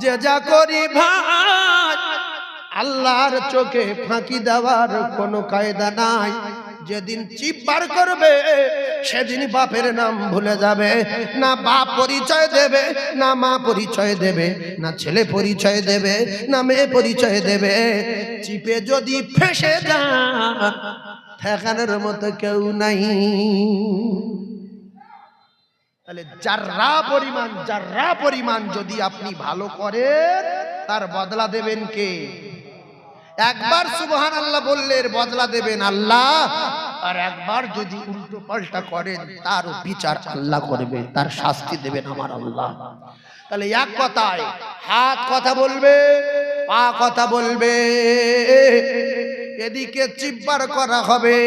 যে যা করি ভাই, আল্লাহর চোখে ফাঁকি দেওয়ার কোনো কায়দা নাই। যেদিন চিপ বার করবে, সেদিন বাপের নাম ভুলে যাবে। না বাপ পরিচয় দেবে, না মা পরিচয় দেবে, না ছেলে পরিচয় দেবে, না মেয়ে পরিচয় দেবে। চিপে যদি ফেসে যা ঠেকানোর মতো কেউ নাই। তাহলে যার্রা পরিমাণ যার্রা পরিমাণ যদি আপনি ভালো করেন, তার বদলা দেবেন কে? একবার সুবহান আল্লাহ বললে বদলা দেবেন আল্লাহ। আর একবার যদি উল্টো পাল্টা করেন তার বিচার আল্লাহ করবে, তার শাস্তি দেবেন আমার আল্লাহ। তাহলে এক কথায়, হাত কথা বলবে, পা কথা বলবে, এদিকে চিব্বার করা হবে।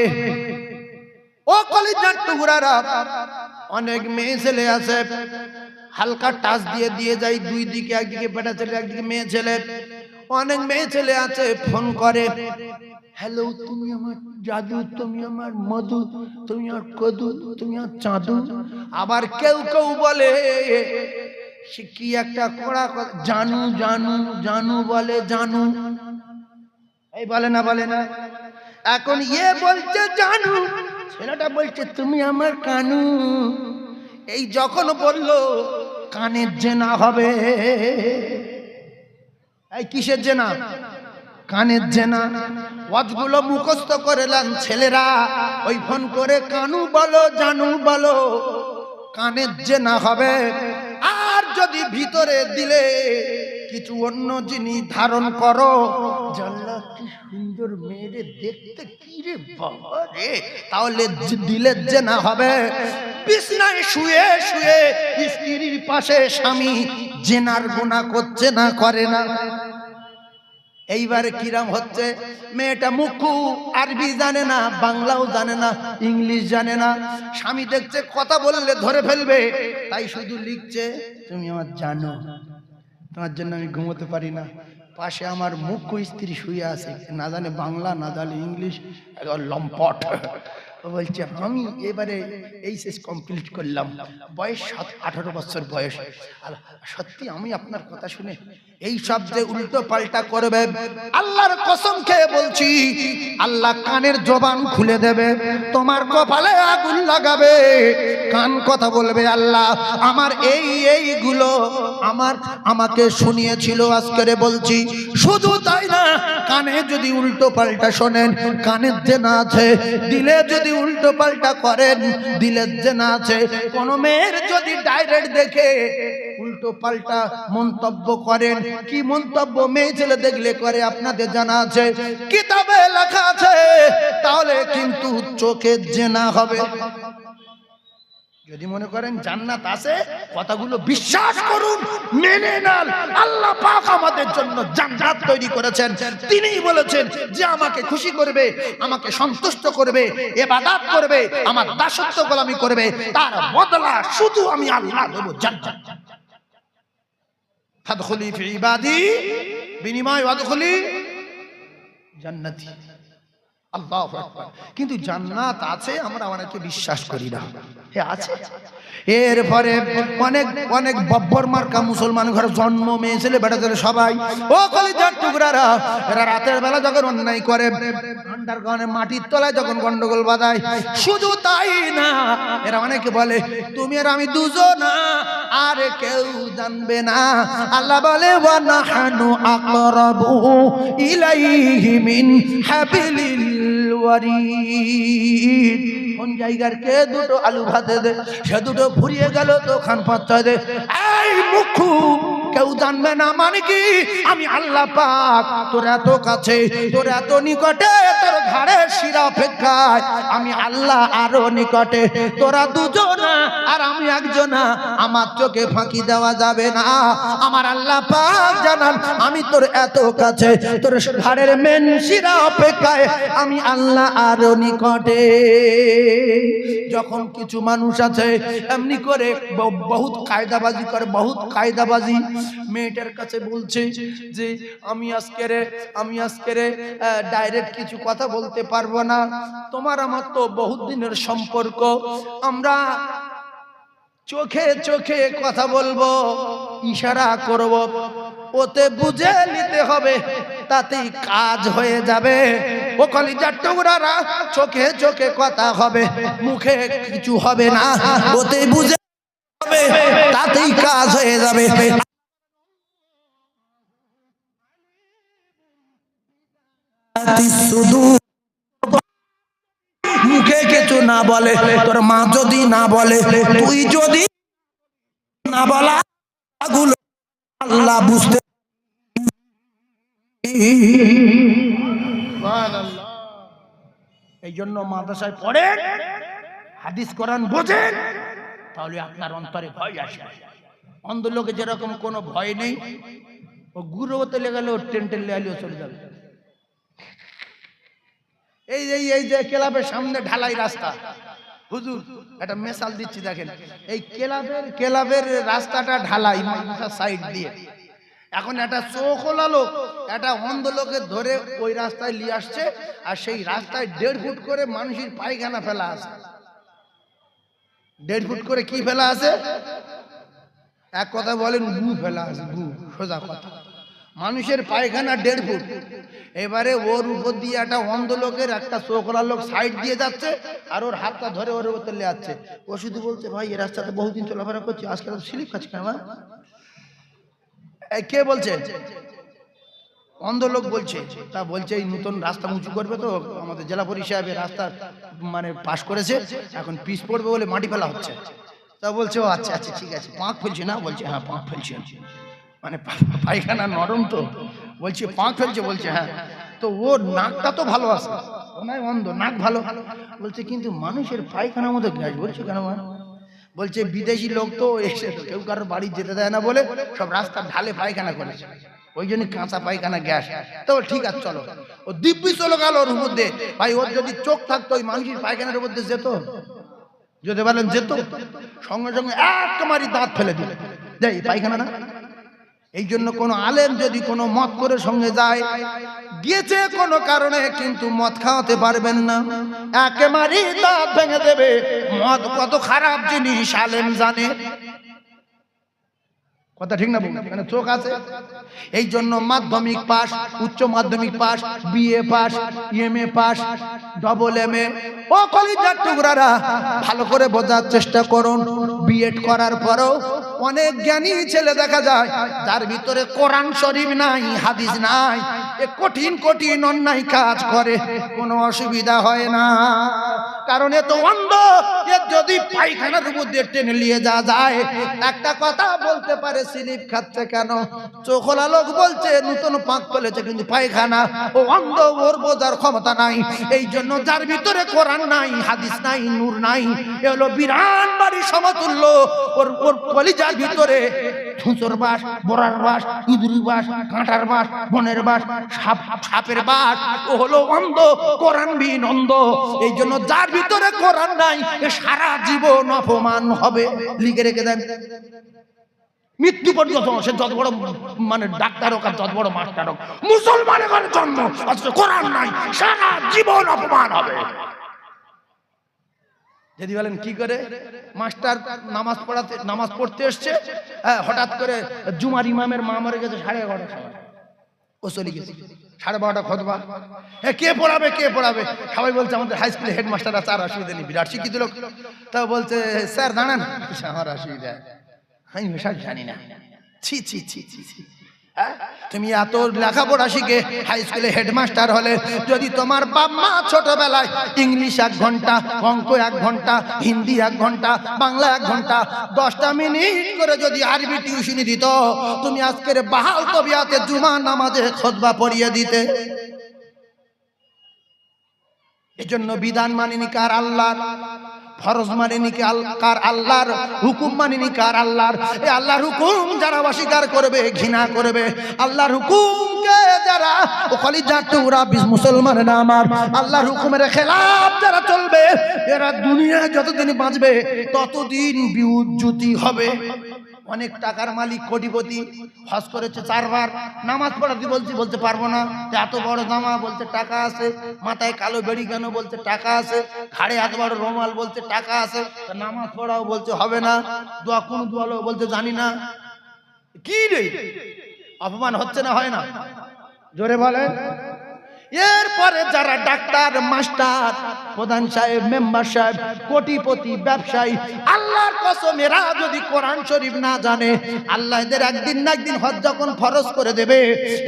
ও কলিজার টুকরারা অনেক মেয়ে ছেলে আছে। হালকা টাচ দিয়ে দিয়ে যায় দুই দিকে, একদিকে বেটা ছেলে, একদিকে মেয়ে ছেলে। অনেক মেয়ে ছেলে আছে, ফোন করে। হ্যালো তুমি আমার জাদু, তুমি আমার মধু, তুমি আমার কদু, তুমি আমার চাঁদু। আবার কেউ কেউ বলে, সে কি একটা কড়া জানু জানু জানু বলে জানু। এই বলে না বলে না। এখন ইয়ে বলছে, জানু। ছেলেটা বলছে, তুমি আমার কানু। এই যখন বলল, কানের জেনা হবে। এই কিসের জেনা? কানের জেনা। ওয়াজগুলো মুখস্থ করেলেন ছেলেরা। ওই ফোন করে, কানু বলো, জানু বলো, কানের জেনা হবে। আর যদি ভিতরে দিলে, কিছু অন্য জিনিস ধারণ করো। জানলা কি সুন্দর মেয়েরে দেখতে তাহলে দিলের যে না হবে। বিছনায় শুয়ে শুয়ে স্ত্রীর পাশে স্বামী জেনার গুণা করছে না, করে না। এইবারে কিরাম হচ্ছে, মেয়েটা মুখু আরবি জানে না, বাংলাও জানে না, ইংলিশ জানে না। স্বামী দেখছে, কথা বললে ধরে ফেলবে, তাই শুধু লিখছে, তুমি আমার জানো, তোমার জন্য আমি ঘুমোতে পারি না। পাশে আমার মুখ্য স্ত্রী শুয়ে আছে, না জানে বাংলা, না জানে ইংলিশ, একবার লম্পট। বলছে, আমি এবারে এইচএস কমপ্লিট করলাম। বয়স সাত, আঠারো বছর বয়স। আর সত্যি আমি আপনার কথা শুনে এই সব যে উল্টো পাল্টা করবে। আল্লাহর কসম খেয়ে বলছি, আল্লাহ কানের জবান খুলে দেবে, তোমার কপালে আগুন লাগাবে। কান কথা বলবে, আল্লাহ, আমার এই এইগুলো আমার আমাকে শুনিয়েছিল আজকেরে বলছি। শুধু তাই না, কানে যদি উল্টো পাল্টা শোনেন, কানের যে না আছে, দিলে যদি উল্টো পাল্টা করেন, দিলের যে না আছে। কোন মেয়ের যদি ডাইরেক্ট দেখে উল্টো পাল্টা মন্তব্য করেন। কি মন্তব্য? মেয়ে ছেলে দেখলে করে, আপনাদের জানা আছে। কিতাবে লেখা আছে, তাহলে কিন্তু চোখে জেনা হবে। যদি মনে করেন জান্নাত আছে, কথাগুলো বিশ্বাস করুন, মেনে নেন। আল্লাহ পাক আমাদের জন্য জান্নাত তৈরি করেছেন। তিনিই বলেছেন যে আমাকে খুশি করবে, আমাকে সন্তুষ্ট করবে ইবাদত করবে, আমার দাসত্ব গোলামি করবে। তার বদলা শুধু আমি আল্লাহ দেব জান্নাত। ফাদখুলি ফি ইবাদি বিনিময় ওয়াদখলি জান্নাতি। আল্লাহু আকবার। কিন্তু জান্নাত আছে, আমরা অনেকে বিশ্বাস করি না। হে, আছে? এরপরে অনেক অনেক বব্বর মার্কা মুসলমান ঘরে জন্ম মেয়ে ছেলে বেটা ছেলে সবাই। ও কলিজার টুকরারা, এরা রাতের বেলা যখন অন্যায় করে মাটির তলায় যখন গন্ডগোল বাঁধায়, শুধু তাই না, এরা অনেকে বলে, তুমি আর আমি দুজন, আর কেউ জানবে না। আল্লাহ বলে, ওয়া নাহানু আকরাবু ইলাইহি মিন হাবিলিল ওয়ারিদ। কোন জায়গার কে দুটো আলু ভাতে দে, সে দুটো ফুরিয়ে গেল, তো খান পাত্তায় দে। এই কেউ জানবে না মানে কি? আমি আল্লাহ পাক তোর এত কাছে, তোর এত নিকটে, তোর ঘাড়ের শিরা অপেক্ষায় আমি আল্লাহ আরও নিকটে, তোরা দুজনা আর আমি একজনা, আমার চোখে ফাঁকি দেওয়া যাবে না। আমার আল্লাহ পাক জানান, আমি তোর এত কাছে, তোর ঘাড়ের মেন শিরা অপেক্ষায় আমি আল্লাহ আরও নিকটে। যখন কিছু মানুষ আছে, এমনি করে বহুত কায়দাবাজি করে বহুত কায়দাবাজি। মেয়েটার কাছে বলছে যে, আমি আজকের আমি আজকের ডাইরেক্ট কিছু কথা বলতে পারব না। তোমার আমার তো বহুত দিনের সম্পর্ক। আমরা চোখে চোখে কথা বলব, ইশারা করব। ওতে বুঝে নিতে হবে, তাতেই কাজ হয়ে যাবে। ও কলিজার টুকরারা চোখে চোখে কথা হবে, মুখে কিছু হবে না। ওতে বুঝে তাতেই কাজ হয়ে যাবে। মুখে কিছু না বলে, তোর মা যদি না বলে, তুই যদি না বলা আল্লাহ বুঝতে এই জন্য মাদ্রাসায় পড়েন হাদিস কোরআন বোঝেন তাহলে আপনার অন্তরে ভয় আসে। অন্ধ লোকে যেরকম কোনো ভয় নেই, ও গুরু হতে লেগেলে ও টেন্টেল লেয়ালিও চলে যাবে। এই যে এই যে ক্লাবের সামনে ঢালাই রাস্তা। হুজুর, একটা মেশাল দিচ্ছি দেখেন। এই ক্লাবের ক্লাবের রাস্তাটা ঢালাই সাইড দিয়ে। এখন একটা চোখলা লোক, একটা অন্ধ লোকের ধরে ওই রাস্তায় নিয়ে আসছে, আর সেই রাস্তায় দেড় ফুট করে মানুষের পায়খানা ফেলা আছে। দেড় ফুট করে কি ফেলা আছে? এক কথা বলেন, গু ফেলা আছে, গু, সোজা কথা। মানুষের পায়খানা দেড় ফুট। এবারে ওর উপর দিয়ে একটা অন্ধ লোকের একটা চোখলা লোক সাইড দিয়ে যাচ্ছে, আর ওর হাতটা ধরে ওর উপর তুলে যাচ্ছে। ও শুধু বলছে, ভাই এই রাস্তাতে বহুদিন চলাফেরা করছি, আজকে তো স্লিপ খাচ্ছি আমার কে বলছে? অন্ধ লোক বলছে, তা বলছে এই নতুন রাস্তা উঁচু করবে তো, আমাদের জেলা পরিষদ রাস্তা মানে পাশ করেছে, এখন পিস পড়বে বলে মাটি ফেলা হচ্ছে। তা বলছে, ও আচ্ছা আচ্ছা ঠিক আছে, পাঁক ফেলছে না? বলছে হ্যাঁ পাঁক ফেলছে। মানে পায়খানা নরম তো। বলছে, পাঁক ফেলছে, বলছে হ্যাঁ। তো ওর নাকটা তো ভালো আছে। ও নয় অন্ধ, নাক ভালো। বলছে, কিন্তু মানুষের পায়খানার মধ্যে গ্যাস বলছে কেন? বলছে, বিদেশি লোক তো এসে কেউ কারোর বাড়ি যেতে দেয় না বলে সব রাস্তার ঢালে পায়খানা করেছে। ওই জন্য কাঁচা পায়খানা গ্যাস। তো ঠিক আছে, চলো। ও দিব্যি চলো গেল ওর মধ্যে। ভাই, ওর যদি চোখ থাকতো, ওই মানুষের পায়খানার মধ্যে যেত। যদি বলেন যেত, সঙ্গে সঙ্গে এক মারি দাঁত ফেলে দিল যাই পায়খানা না এই জন্য কোনো আলেম যদি কোনো মত করে সঙ্গে যায়, গিয়েছে কোনো কারণে কিন্তু মদ খাওয়াতে পারবেন না। একেবারে দাঁত ভেঙে দেবে। মদ কত খারাপ জিনিস, আলেম জানে। কথা ঠিক না মানে চোখ আছে। এই জন্য মাধ্যমিক পাস উচ্চ মাধ্যমিক pass BA pass MA pass double M A ও কলেজের টুকরারা, ভালো করে বোঝার চেষ্টা করুন। বিএড করার পরেও অনেক জ্ঞানী ছেলে দেখা যায় তার ভিতরে কোরআন শরীফ নাই, হাদিস নাই। এ কঠিন কঠিন অন্যায় কাজ করে, কোনো অসুবিধা হয় না। কারণ এ তো অন্ধ এর যদি পায়খানার মধ্যে টেনে নিয়ে যা যায়, একটা কথা বলতে পারে স্লিপ খাচ্ছে কেন? চোখলা লোক বলছে, নতুন পাক ফেলেছে কিন্তু পায়খানা। ও অন্ধ, ওর বোঝার ক্ষমতা নাই। এই জন্য যার ভিতরে কোরআন নাই, হাদিস নাই, নূর নাই, এ হলো বিরান বাড়ি সমতুল্য। ওর ওর কলিজার ভিতরে ছুঁচোর বাস বড়ার বাস ইঁদুরি বাস, কাঁটার বাস, বনের বাস, সাপ, সাপের বাস, ও হলো অন্ধ কোরআন বিন অন্ধ। এই জন্য যার ভিতরে কোরআন নাই সারা জীবন অপমান হবে। লিখে রেখে দেন। মৃত্যু পর্যন্ত সে যত বড় মানে ডাক্তার হোক আর যত বড় মাস্টার হোক মুসলমানের জন্ম। অথচ কোরআন নাই সারা জীবন অপমান হবে। যদি বলেন কি করে? মাস্টার নামাজ পড়াতে নামাজ পড়তে এসছে হ্যাঁ, হঠাৎ করে জুমার ইমামের মা মরে গেছে সাড়ে এগারোটা ও চলে গেছে। সাড়ে বারোটা খতবা। হ্যাঁ কে পড়াবে কে পড়াবে? সবাই বলছে আমাদের হাই স্কুলের হেডমাস্টার আছে আর অসুবিধা নেই বিরাট শিক্ষিত লোক। তা বলছে স্যার দাঁড়ান। আমার অসুবিধা। আমি সব জানি না। ছি ছি ছি ছি ছি। হ্যাঁ? তুমি এত লেখাপড়া শিখে হাই স্কুলে হেডমাস্টার হলে, যদি তোমার বাপ মা ছোটবেলায় ইংলিশ এক ঘণ্টা, অঙ্ক এক ঘণ্টা, হিন্দি এক ঘণ্টা, বাংলা এক ঘণ্টা, দশটা মিনিট করে যদি আরবি টিউশনি দিত, তুমি আজকের বাহাল তবিয়াতে জুমা নামাজে খোদবা পড়িয়ে দিতে। এজন্য বিধান মানিনি কার আল্লাহর? ফরজ মানেনি কি কার আল্লাহর হুকুম মানেনি কার আল্লাহর। এই আল্লাহর হুকুম যারা অস্বীকার করবে, ঘৃণা করবে, আল্লাহর হুকুমকে যারা ওখালি যাতে ওরা মুসলমান না আমার, আল্লাহর হুকুমের খেলাফ যারা চলবে, এরা দুনিয়ায় যতদিন বাঁচবে, ততদিন বিউজ্জুতি হবে। অনেক টাকার মালিক, কোটিপতি, হজ করেছে চারবার, নামাজ পড়াতে বলছি, বলতে পারব না। এত বড় জামা বলতে টাকা আছে। মাথায় কালো বেড়ি কেন বলতে টাকা আছে। ঘাড়ে এত বড়, রোমাল বলতে টাকা আছে। নামাজ পড়াও বলতে হবে না। দোয়া কোন দোয়ালো বলতে জানি না। কি রে? অপমান হচ্ছে না, হয় না? জোরে বলে এরপরে যারা ডাক্তার, মাস্টার, প্রধান সাহেব, মেম্বার সাহেব, কোটিপতি, ব্যবসায়ী, আল্লাহর কসম যদি কোরআন শরীফ না জানে, আল্লাহ এদের একদিন না একদিন হজ যখন ফরজ করে দেবে,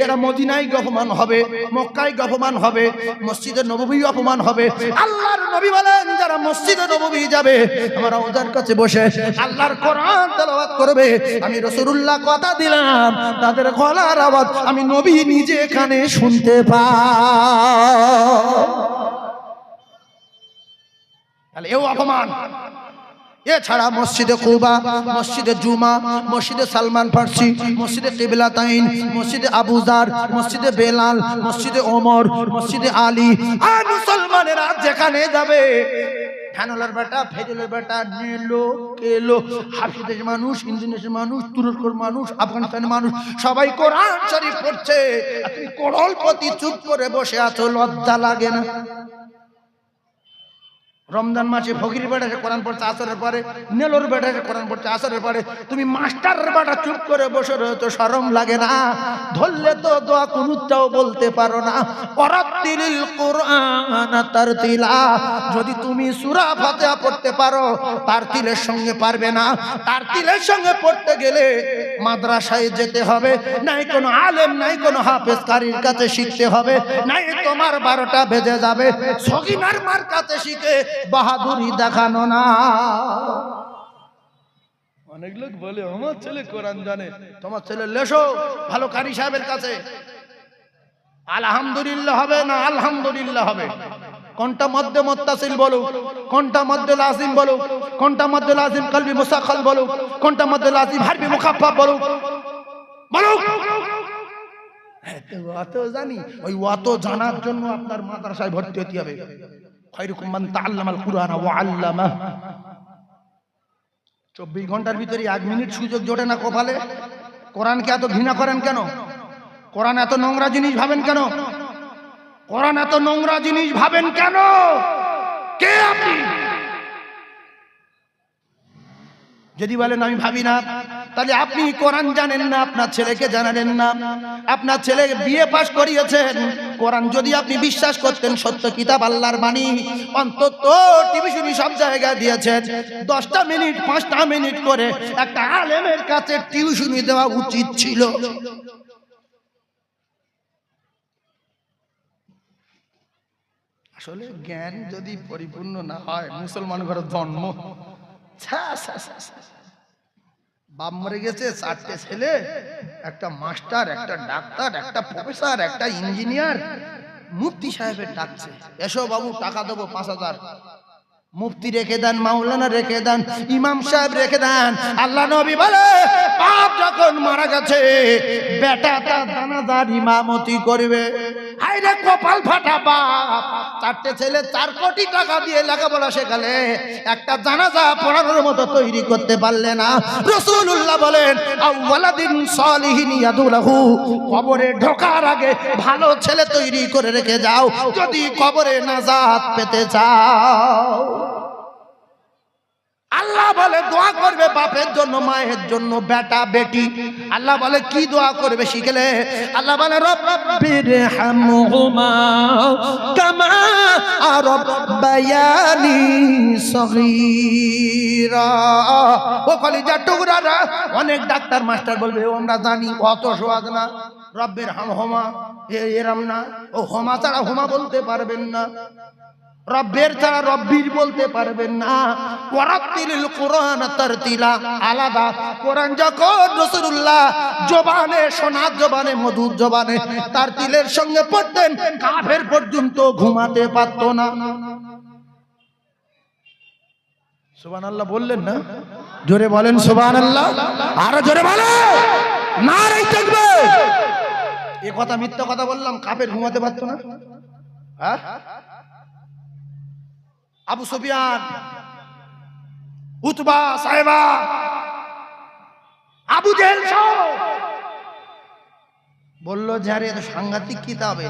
এরা মদিনায় অপমান হবে, মক্কায় অপমান হবে, মসজিদে নবী অপমান হবে। আল্লাহর নবী বলেন, যারা মসজিদে নবী যাবে, আমার ওদের কাছে বসে আল্লাহর কোরআন তেলাওয়াত করবে। আমি রসুল্লাহ কথা দিলাম, তাদের গলার আওয়াজ আমি নবী নিজে এখানে শুনতে পাই। তাহলে এও অপমান। এছাড়া মসজিদে কুবা, মসজিদে জুমা, মসজিদে সালমান ফার্সি, মসজিদে কেবলা তাইন, মসজিদে আবুজার মসজিদে বেলাল, মসজিদে ওমর, মসজিদে আলী। আর মুসলমানেরা যেখানে যাবে ফ্যানলের বেটা, ফেজলের বেটা, নেলো, কেলো হাফিদের মানুষ ইন্দোনেশিয়ার মানুষ, তুরস্কর মানুষ, আফগানিস্তানের মানুষ, সবাই কোরআন শরীফ পড়ছে। তুমি প্রতি চুপ করে বসে আছো, লজ্জা লাগে না। রমজান মাসে ফকির বেড়াতে কোরআন পড়ছে, আসরের পরে, নেলোর বেড়াতে কোরআন পড়ছে, আসরের পরে। তুমি মাস্টারের বেটা চুপ করে বসে রয়েছো শরম লাগে না। ধরলে তো দোয়া কুনুটাও বলতে পারো না। পরাত্তিল কোরআন তার তিলা। যদি তুমি সূরা ফাতিহা পড়তে পারো, তার তিলের সঙ্গে পারবে না। তার তিলের সঙ্গে পড়তে গেলে মাদ্রাসায় যেতে হবে। নাই কোনো আলেম, নাই কোনো হাফেজ কারির কাছে শিখতে হবে। নাই তোমার বারোটা বেজে যাবে। সগিনার মার কাছে শিখে বাহাদুরি দেখানো না। অনেক লোক বলে আমার ছেলে কোরআন জানে তোমার ছেলে লেসো ভালো কারি সাহেবের কাছে। আলহামদুলিল্লাহ হবে না? আলহামদুলিল্লাহ হবে। কোনটা মধ্যে মোত্তাসিল বলো কোনটা মধ্যে লাজিম বলো কোনটা মধ্যে লাজিম কলবি মুসাখাল বলো কোনটা মধ্যে লাজিম হারবি মুখাফফা বলো বলো হ্যাঁ, অত জানি ওই অত জানার জন্য আপনার মাদ্রাসায় ভর্তি হতে হবে। খৈরুকুম মান তাআল্লামাল কুরআন ওয়া আল্লামা চব্বিশ ঘণ্টার ভিতরে এক মিনিট সুযোগ জোটে না কপালে। কোরআনকে এত ঘৃণা করেন কেন? কোরআন এত নোংরা জিনিস ভাবেন কেন? কোরআন এত নোংরা জিনিস ভাবেন কেন? কে আপনি? যদি বলেন, আমি ভাবি না। তাহলে আপনি কোরআন জানেন না, আপনার ছেলেকে জানালেন না। আপনার ছেলে বিয়ে পাশ করিয়েছেন। কোরআন যদি আপনি বিশ্বাস করতেন, সত্য কিতাব আল্লাহর বাণী অন্তত টিভিশনি সব জায়গায় দিয়েছেন। দশটা মিনিট, পাঁচটা মিনিট করে একটা আলেমের কাছে টিউশনি দেওয়া উচিত ছিল। আসলে জ্ঞান যদি পরিপূর্ণ না হয়, মুসলমান ঘরের জন্ম। বাপ মরে গেছে, চারটে ছেলে, একটা মাস্টার, একটা ডাক্তার, একটা প্রফেসর, একটা ইঞ্জিনিয়ার। মুফতি সাহেবের ডাকছে, এসো বাবু, টাকা দেবো পাঁচ হাজার। মুফতি রেখে দেন, মাওলানা রেখে দেন, ইমাম সাহেব রেখে দেন। আল্লাহ নবী বলে, বাপ যখন মারা গেছে, বেটা তার দানাদার ইমামতি করবে। হাইরে কপাল ফাটা বাপ, চারটে ছেলে চার কোটি টাকা দিয়ে লেখাপড়া শেখালে, একটা জানাজা পড়ানোর মতো তৈরি করতে পারলে না। রসুল্লাহ বলেন আউ্লাদিন সলিহিন ইয়াদুলাহু, কবরে ঢোকার আগে ভালো ছেলে তৈরি করে রেখে যাও, যদি কবরে নাজাত পেতে চাও। আল্লাহ বলে, দোয়া করবে বাপের জন্য, মায়ের জন্য, বেটা, বেটি। আল্লাহ বলে, কি দোয়া করবে শিখেলে? আল্লাহ বলে কামা ও কলিজা টুকরারা, অনেক ডাক্তার, মাস্টার বলবে আমরা জানি, অত সোয়াদ না। রব্বের হামহুমা এরম না। ও, হোমা ছাড়া হোমা বলতে পারবেন না। রব্বের ছাড়া রব্বির বলতে পারবেন না। ওয়ারাত্তিলিল কোরআন তারতিলা আলাদা। কোরআন যখন রাসূলুল্লাহ জবানে, সোনার জবানে, মধুর জবানে তার তিলের সঙ্গে পড়তেন, কাফের পর্যন্ত ঘুমাতে পারতো না। সুবহানাল্লাহ বললেন না? জোরে বলেন সুবহানাল্লাহ। আরও জোরে বলেন। নারে থাকবে। এ কথা মিথ্যা কথা বললাম, কাফের ঘুমাতে পারতো না। হ্যাঁ? আবু সুফিয়ান, উতবা সাহেবা, আবু জেহেল বলল, যে আরে সাংঘাতিক কিতাবে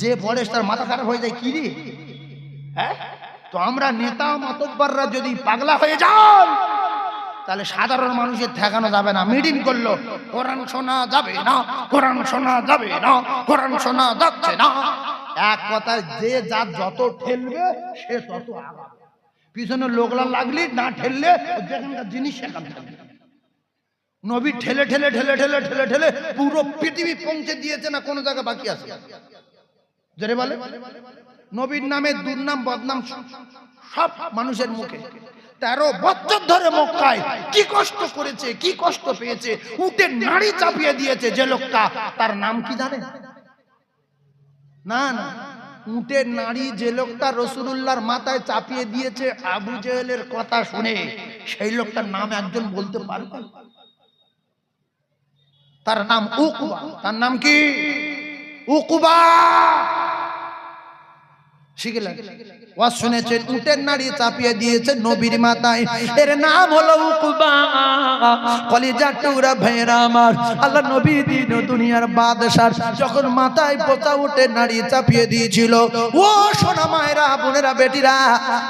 যে পড়ে তার মাথা খারাপ হয়ে যায়, কি রে? হ্যাঁ? তো আমরা নেতা মাতব্বররা যদি পাগলা হয়ে যান তাহলে সাধারণ মানুষের ঠেকানো যাবে না। মিটিং করল, কোরআন শোনা যাবে না, কোরআন শোনা যাবে না, কোরআন শোনা যাচ্ছে না। এক কথায় যে যার যত ঠেলবে, সে তত আগাবে। পিছনে লোকলা লাগলি, না ঠেললে যেখানকার জিনিস সেখান থাকবে নবী ঠেলে ঠেলে ঠেলে ঠেলে ঠেলে ঠেলে পুরো পৃথিবী পৌঁছে দিয়েছে না কোনো জায়গা বাকি আছে? জোরে বলে। নবীর নামে দুর্নাম, বদনাম সব মানুষের মুখে। তেরো বছর ধরে মক্কায় কি কষ্ট করেছে, কি কষ্ট পেয়েছে উঠে নাড়ি চাপিয়ে দিয়েছে যে লোকটা, তার নাম কি জানে? না না উটের নারী যে লোকটা রসুল্লাহর মাথায় চাপিয়ে দিয়েছে আবু জেহেলের কথা শুনে, সেই লোকটার নাম একজন বলতে পারবে? তার নাম উকুবা। তার নাম কি? উকুবা! শিখলেন শুনেছেন উটের নাড়ি চাপিয়ে দিয়েছে নবীর মাথায়। এর নাম হলো উকুবা। কলিজা টুরা ভাইরা আমার আল্লাহ নবী দিন দুনিয়ার বাদশার যখন মাথায় পোতা উটের নাড়ি চাপিয়ে দিয়েছিল ও সোনা মায়েরা বোনেরা বেটিরা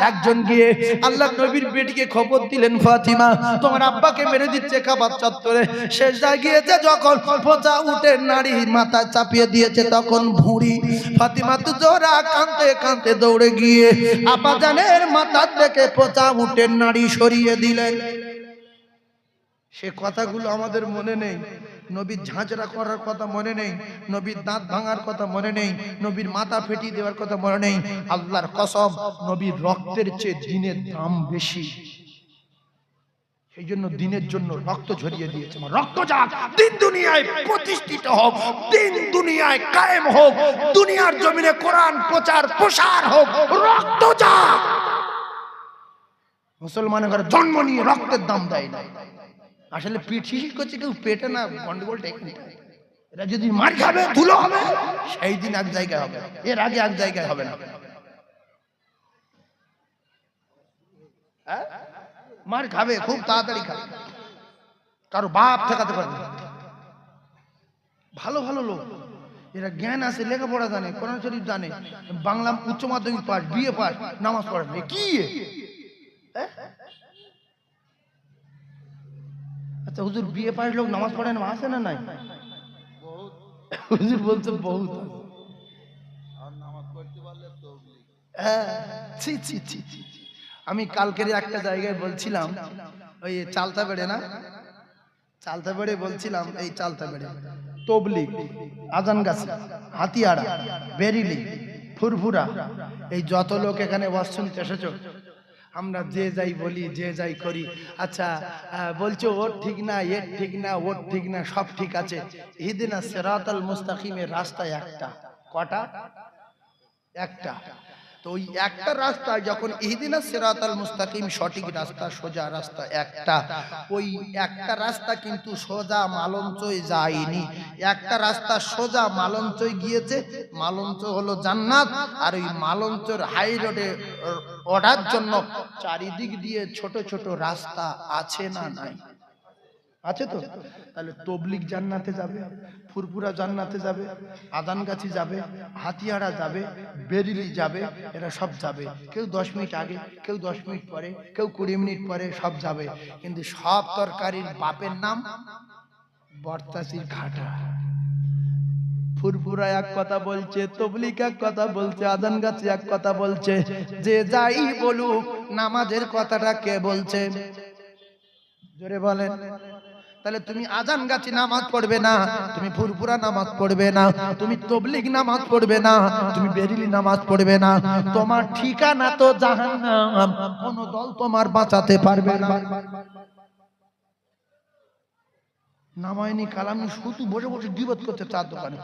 একজন গিয়ে আল্লাহ নবীর বেটিকে খবর দিলেন ফাতিমা তোমার আব্বাকে মেরে দিচ্ছে খাবার চত্বরে। শেষ গিয়েছে যখন পোতা উটের নাড়ি মাথায় চাপিয়ে দিয়েছে তখন ভুঁড়ি। ফাতিমা তো জোরা কাঁদতে কাঁদতে দৌড়ে গিয়ে আপাজানের মাথার থেকে পচা উঠে নাড়ি সরিয়ে দিলেন। সে কথাগুলো আমাদের মনে নেই। নবীর ঝাঁঝরা করার কথা মনে নেই। নবীর দাঁত ভাঙার কথা মনে নেই। নবীর মাথা ফেটিয়ে দেওয়ার কথা মনে নেই। আল্লাহর কসম, নবীর রক্তের চেয়ে দিনের দাম বেশি। সেই জন্য দিনের জন্য রক্ত ঝরিয়ে দিয়েছে। আমার রক্ত যাক দিন দুনিয়ায় প্রতিষ্ঠিত হোক দিন দুনিয়ায় কায়েম হোক দুনিয়ার জমিনে কোরআন প্রচার প্রসার হোক রক্ত যাক। মুসলমানের ঘরে জন্ম নিয়ে রক্তের দাম দেয় না। আসলে পিঠ শিশির করছে কেউ পেটে না গন্ডগোল টেকনিক এরা যদি মার খাবে ধুলো হবে সেই দিন এক জায়গায় হবে। এর আগে এক জায়গায় হবে না। হ্যাঁ? মার খাবে খুব তাড়াতাড়ি খাবে কারও বাপ ঠেকাতে পারবে ভালো ভালো লোক এরা জ্ঞান আছে লেখাপড়া জানে কোরআন শরীফ জানে বাংলা উচ্চ মাধ্যমিক পাস বিএ পাস নামাজ পড়ে কি হ্যাঁ? আচ্ছা হুজুর বিএ পাস লোক নামাজ পড়ে না আছে না নাই হুজুর বলছে বহুত আছে। হ্যাঁ, ছি, ছি, ছি, ছি, ছি। আমি কালকের একটা জায়গায় বলছিলাম ওই চালতা বেড়ে না? চালতা বেড়ে বলছিলাম এই চালতা বেড়ে। তবলিগ আজান গাছি হাতিয়াড়া বেরিলি ফুরফুরা এই যত লোক এখানে শুনতে এসেছ। আমরা যে যাই বলি যে যাই করি। আচ্ছা বলছো ওর ঠিক না এর ঠিক না ওর ঠিক না সব ঠিক আছে। ইদিনা সেরাতাল মুস্তাকিমের রাস্তা একটা। কটা? একটা। তো ওই একটা রাস্তা যখন ইহদিনা সিরাতাল মুস্তাকিম সঠিক রাস্তা, সোজা রাস্তা একটা। ওই একটা রাস্তা কিন্তু সোজা মালঞ্চই যায়নি। একটা রাস্তা সোজা মালঞ্চই গিয়েছে। মালঞ্চ হলো জান্নাত, আর ওই মালঞ্চর হাই রোডে ওঠার জন্য চারিদিক দিয়ে ছোট ছোট রাস্তা আছে না নাই? আছে তো? তাহলে তবলিক জান্নাতে যাবে, ফুরফুরা জান্নাতে যাবে, আদানগাছি যাবে, হাতিয়ারা যাবে, বেরিলি যাবে, এরা সব যাবে। কেউ দশ মিনিট আগে, কেউ দশ মিনিট পরে, কেউ কুড়ি মিনিট পরে সব যাবে। কিন্তু সব তরকারির বাপের নাম বর্তাসির ঘাটা। ফুরফুরা এক কথা বলছে তবলিক এক কথা বলছে আদান গাছি এক কথা বলছে, যে যাই বলুক, নামাজের কথাটা কে বলছে? জোরে বলেন। তাহলে তুমি আজান গাছি নামাজ পড়বে না, তুমি ফুরফুরা নামাজ পড়বে না, তুমি তবলিগ নামাজ পড়বে না, তুমি বেরিলি নামাজ পড়বে না। তোমার ঠিকানা তো জাহান্নাম, কোন দল তোমার বাঁচাতে পারবে না। নামায়নি কালামি শুধু বসে বসে গিবত করতে চার দোকানে।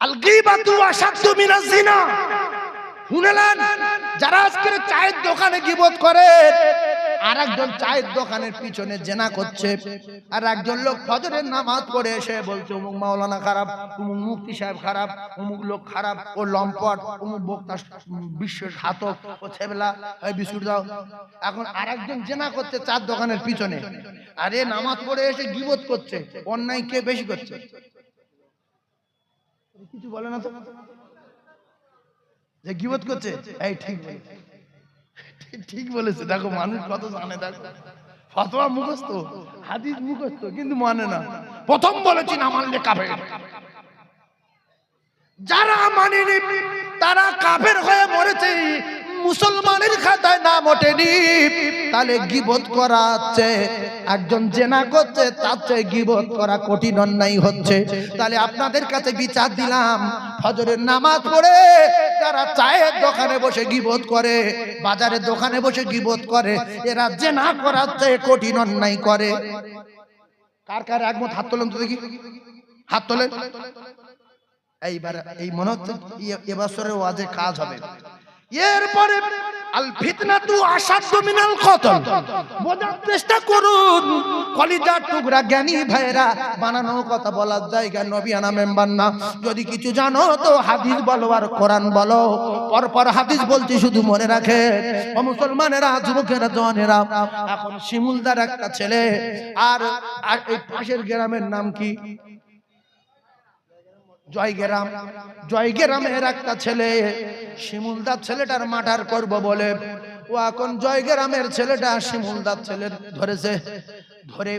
আল গীবাতু আশাদ্দু মিনাজ জিনা। শুনেলেন যারা আজকের চায়ের দোকানে গিবত করে আর একজন চায়ের দোকানের পিছনে জেনা করছে, আর একজন লোক ফজরের নামাজ পড়ে এসে বলছে, অমুক মাওলানা খারাপ, অমুক মুক্তি সাহেব খারাপ, অমুক লোক খারাপ, ও লম্পট, অমুক বক্তা বিশ্বের ঘাতক, ও ছেবলা বিস্কুট দাও। এখন আর একজন জেনা করছে চার দোকানের পিছনে, আরে নামাজ পড়ে এসে গিবত করছে, অন্যায় কে বেশি করছে? কিছু বলে না তো? যে গিবত করছে। এই ঠিক, ঠিক- বলেছে। দেখো, মানুষ কত জানে, দেখো। হাদিস কিন্তু মানে না। প্রথম বলেছি না মানলে কাফের। যারা মানেনি, তারা কাফের হয়ে মরেছে। মুসলমানের খাতায় নাম ওঠেনি। তাহলে গিবত করা হচ্ছে একজন জেনা করছে, তার চেয়ে গিবত করা কঠিন অন্যায় হচ্ছে। তাহলে আপনাদের কাছে বিচার দিলাম, ফজরের নামাজ পড়ে যারা চায়ের দোকানে বসে গিবত করে, বাজারের দোকানে বসে গিবত করে, এরা জেনা করার চেয়ে কঠিন অন্যায় করে। কার কার একমত? হাত তোলেন তো দেখি। হাত তোলেন। এইবার এই মনে হচ্ছে এবছরের ওয়াজে কাজ হবে। এরপরে আল ফিতনাতু আসাদ্দু মিনাল কতল বোঝার চেষ্টা করুন, কলিজার টুকরা জ্ঞানী ভাইরা বানানো কথা বলার জায়গা নবিয়ানা মেম্বার না। যদি কিছু জানো, তো হাদিস বলো আর কোরআন বলো। পর পর হাদিস বলছি, শুধু মনে রাখে। ও মুসলমানেরা, যুবকেরা, জওয়ানেরা, এখন শিমুলদার একটা ছেলে, আর আর এই পাশের গ্রামের নাম কি? জয়গেরাম জয়গেরামের একটা ছেলে, শিমুলদার ছেলেটার মার্ডার করব বলে। ও এখন জয়গেরামের ছেলেটা শিমুলদার ছেলে ধরেছে। ধরে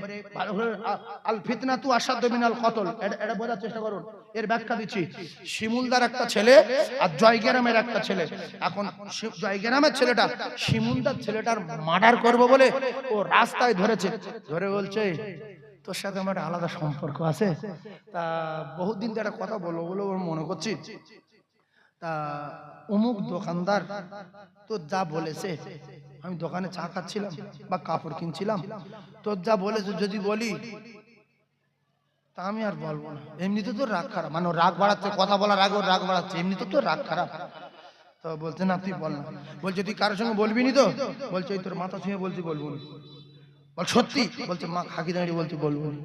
আল ফিতনা তু আসাদ মিনাল কতল। এটা বোঝার চেষ্টা করুন, এর ব্যাখ্যা দিচ্ছি। শিমুলদার একটা ছেলে আর জয়গেরামের একটা ছেলে। এখন জয়গেরামের ছেলেটা শিমুলদার ছেলেটার মার্ডার করব বলে ও রাস্তায় ধরেছে। ধরে বলছে তোর সাথে আমার একটা আলাদা সম্পর্ক আছে। তা বহুদিন ধরে একটা কথা বলব বলে ওর মনে করছি। তা অমুক দোকানদার তো যা বলেছে, আমি দোকানে চা খাচ্ছিলাম বা কাপড় কিনছিলাম, তোর যা বলেছে যদি বলি, তা আমি আর বলব না। এমনিতে তো রাগ খারাপ মানে রাগ বাড়াচ্ছে, কথা বলার ওর রাগ বাড়াচ্ছে, এমনিতে তো রাগ খারাপ। তো বলছে, না, তুই বল না। বলছে, তুই কারোর সঙ্গে বলবি নি তো? বলছে তোর মাথা ছুঁয়ে বলছি, বলব না। সত্যি? বলছে, মা, খাকি দাঁড়িয়ে বলছে বলব বল।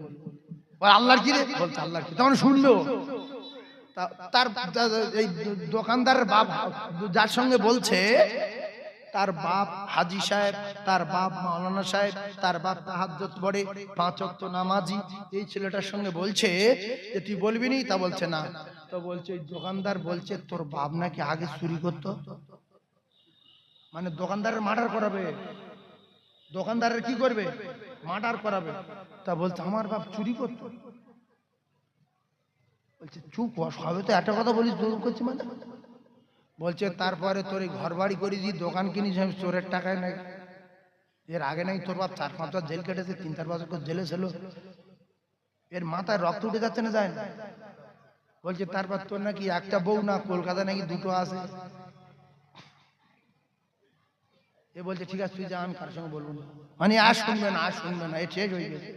আল্লাহর কি রে? বলছে, আল্লাহর কি তখন শুনলো। তার এই দোকানদারের বাপ, যার সঙ্গে বলছে, তার বাপ হাজি সাহেব, তার বাপ মাওলানা সাহেব, তার বাপ তাহাজ্জত পড়ে পাঁচ ওয়াক্ত নামাজি। এই ছেলেটার সঙ্গে বলছে যে, তুই বলবি নি? তা বলছে, না। তো বলছে, ওই দোকানদার বলছে, তোর বাপ নাকি আগে চুরি করতো? মানে দোকানদারের মার্ডার করাবে। দোকানদারের কি করবে? মার্ডার করাবে। তা বলছে, আমার বাপ চুরি করতো। বলছে, চুপ সবে তো একটা কথা বলিস জোর করছি মানে? বলছে, তারপরে তোর এই ঘর বাড়ি করেছি দোকান কিনিস, আমি চোরের টাকায় নাই এর আগে নাই তোর বাপ চার পাঁচ জেল কেটেছে, তিন চার বছর করে জেলে ছিল। এর মাথায় রক্ত উঠে যাচ্ছে না যায় না? বলছে, তারপর তোর নাকি একটা বউ না কলকাতা নাকি দুটো আছে। এ বলছে ঠিক আছে তুই যা আমি কার সঙ্গে বলব না। মানে আর শুনবে না আর শুনবে না। এ শেষ হয়ে গেছে।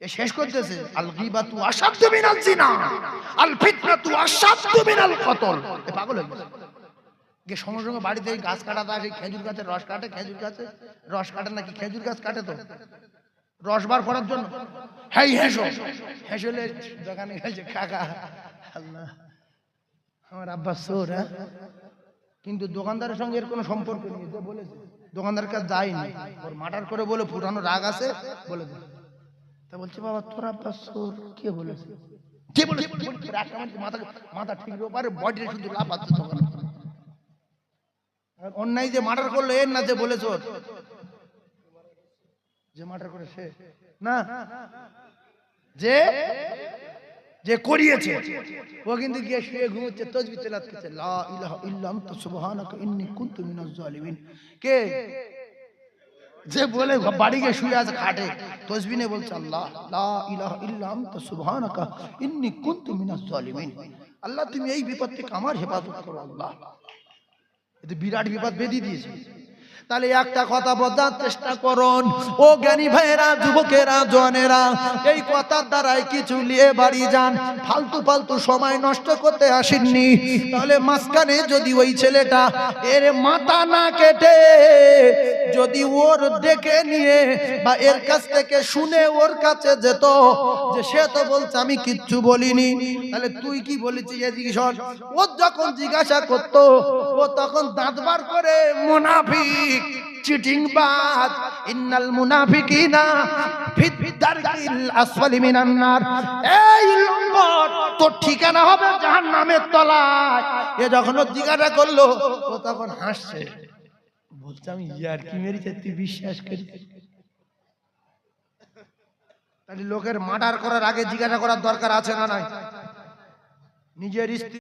এ শেষ করতেছে। আল গীবাতু আসাদ্দু মিনাল জিনা। আল ফিতনাতু আসাদ্দু মিনাল কতল। এ পাগল হয়ে গেছে। যে সঙ্গে সঙ্গে বাড়িতে এই গাছ কাটাতে আসে খেজুর গাছের রস কাটে খেজুর গাছে রস কাটে নাকি খেজুর গাছ কাটে তো? রস বার করার জন্য। হ্যাঁ হেসো। হেসলে দোকানে গেছে কাকা। আল্লাহ আমার আব্বা সোর হ্যাঁ? কিন্তু দোকানদারের সঙ্গে এর কোনো সম্পর্ক নেই। যে বলেছে। দোকানদার কাছে যায়নি। ওর মার্ডার করে বলে পুরানো রাগ আছে বলে তা বলছে বাবা তোর আব্বা সোর কে বলেছে? কে বলেছে? মাথা মাথা ঠিক পারে বডি শুধু লাফাচ্ছে দোকানে আর অন্যায় যে মার্ডার করল এর না যে বলেছ যে মার্ডার করে সে না। যে যে করিয়েছে, ও কিন্তু গিয়ে শুয়ে ঘুমোচ্ছে, তসবি তেলাত লা ইলাহা ইল্লা আনতা সুবহানাকা ইন্নী কুনতু মিনাজ জালিমিন। কে? যে বলে বাড়ি গিয়ে শুয়ে আছে খাটে, তসবি নে বলছে, আল্লাহ, লা ইলাহা ইল্লা আনতা সুবহানাকা ইন্নী কুনতু মিনাজ জালিমিন। আল্লাহ, তুমি এই বিপদ থেকে আমার হেফাজত করো, আল্লাহ। এতে বিরাট বিপদ বেঁধে দিয়েছে। তাহলে একটা কথা বোঝার চেষ্টা করুন। ও জ্ঞানী ভাইয়েরা, যুবকেরা জনেরা এই কথার দ্বারাই কিছু নিয়ে বাড়ি যান। ফালতু ফালতু সময় নষ্ট করতে আসেননি। তাহলে মাঝখানে যদি ওই ছেলেটা এর মাথা না কেটে, যদি ওর ডেকে নিয়ে বা এর কাছ থেকে শুনে ওর কাছে যেত যে সে তো বলছে, আমি কিচ্ছু বলিনি। তাহলে তুই কি বলেছিস এদিকে শোন। ও যখন জিজ্ঞাসা করতো, ও তখন দাঁত বার করে মুনাফিক ইন্নাল বিশ্বাস করি লোকের মার্ডার করার আগে জিজ্ঞাসা করার দরকার আছে না নাই? নিজের স্ত্রী